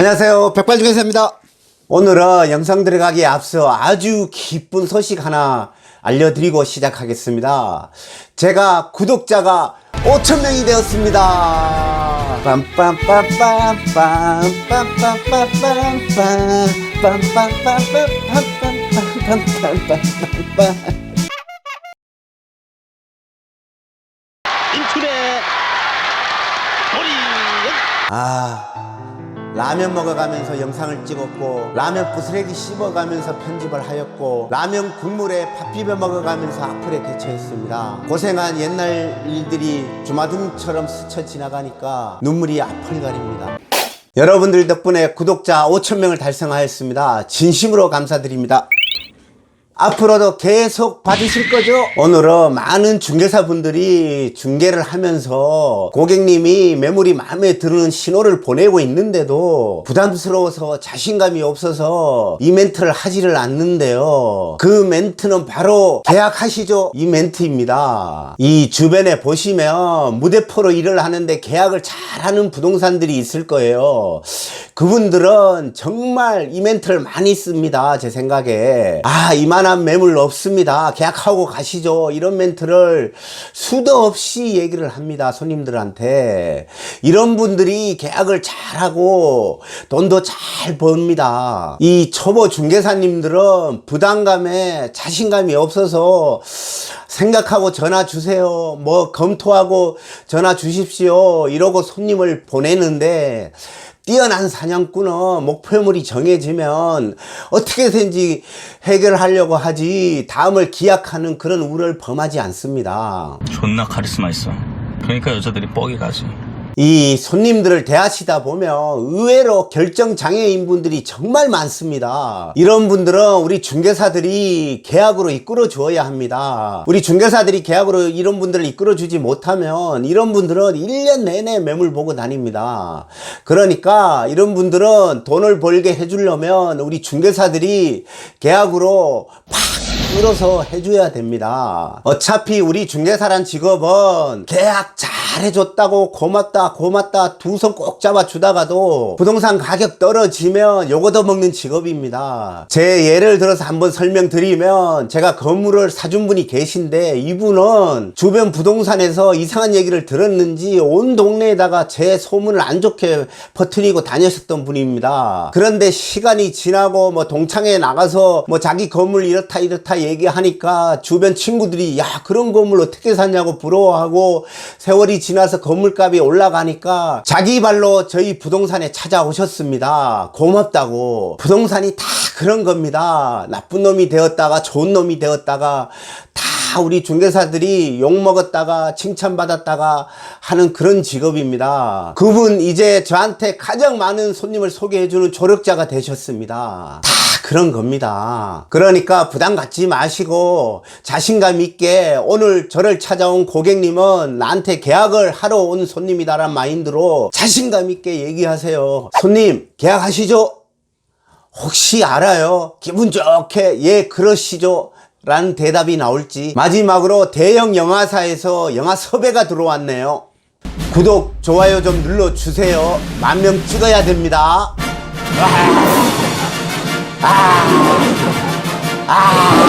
안녕하세요 백발중개사입니다 오늘은 영상 들어가기에 앞서 아주 기쁜 소식 하나 알려드리고 시작하겠습니다 제가 구독자가 5천명이 되었습니다 아 라면 먹어가면서 영상을 찍었고 라면 부스레기 씹어가면서 편집을 하였고 라면 국물에 밥 비벼 먹어가면서 악플에 대처했습니다. 고생한 옛날 일들이 주마등처럼 스쳐 지나가니까 눈물이 앞을 가립니다. 여러분들 덕분에 구독자 5천명을 달성하였습니다. 진심으로 감사드립니다 앞으로도 계속 봐주실 거죠? 오늘은 많은 중개사 분들이 중개를 하면서 고객님이 매물이 마음에 드는 신호를 보내고 있는데도 부담스러워서 자신감이 없어서 이 멘트를 하지를 않는데요. 그 멘트는 바로 계약하시죠? 이 멘트입니다. 이 주변에 보시면 무대포로 일을 하는데 계약을 잘하는 부동산들이 있을 거예요. 그분들은 정말 이 멘트를 많이 씁니다. 제 생각에. 아, 이만한 매물 없습니다. 계약하고 가시죠. 이런 멘트를 수도 없이 얘기를 합니다. 손님들한테. 이런 분들이 계약을 잘하고 돈도 잘 법니다. 이 초보 중개사님들은 부담감에 자신감이 없어서 생각하고 전화 주세요. 뭐 검토하고 전화 주십시오. 이러고 손님을 보내는데 뛰어난 사냥꾼은 목표물이 정해지면 어떻게든지 해결하려고 하지 다음을 기약하는 그런 우를 범하지 않습니다. 존나 카리스마 있어 그러니까 여자들이 뻑이 가지 이 손님들을 대하시다 보면 의외로 결정 장애인 분들이 정말 많습니다. 이런 분들은 우리 중개사들이 계약으로 이끌어 주어야 합니다. 우리 중개사들이 계약으로 이런 분들을 이끌어 주지 못하면 이런 분들은 1년 내내 매물 보고 다닙니다. 그러니까 이런 분들은 돈을 벌게 해주려면 우리 중개사들이 계약으로 팍 끌어서 해줘야 됩니다. 어차피 우리 중개사란 직업은 계약 잘 해줬다고 고맙다 고맙다 두 손 꼭 잡아주다가도 부동산 가격 떨어지면 요거도 먹는 직업입니다. 제 예를 들어서 한번 설명드리면 제가 건물을 사준 분이 계신데 이분은 주변 부동산에서 이상한 얘기를 들었는지 온 동네에다가 제 소문을 안 좋게 퍼뜨리고 다녔었던 분입니다. 그런데 시간이 지나고 뭐 동창회 나가서 뭐 자기 건물 이렇다 이렇다 얘기하니까 주변 친구들이 야 그런 건물 어떻게 샀냐고 부러워하고 세월이 지 나서 건물값이 올라가니까 자기 발로 저희 부동산에 찾아오셨습니다. 고맙다고. 부동산이 다 그런 겁니다. 나쁜 놈이 되었다가 좋은 놈이 되었다가 다 우리 중개사들이 욕 먹었다가 칭찬받았다가 하는 그런 직업입니다. 그분 이제 저한테 가장 많은 손님을 소개해주는 조력자가 되셨습니다. 다 그런 겁니다. 그러니까 부담 갖지 마시고 자신감 있게 오늘 저를 찾아온 고객님은 나한테 계약을 하러 온 손님이다라는 마인드로 자신감 있게 얘기하세요. 손님, 계약하시죠? 혹시 알아요? 기분 좋게 예 그러시죠? 라는 대답이 나올지 마지막으로 대형 영화사에서 영화 섭외가 들어왔네요. 구독 좋아요 좀 눌러주세요. 만 명 찍어야 됩니다. 아, 아, 아.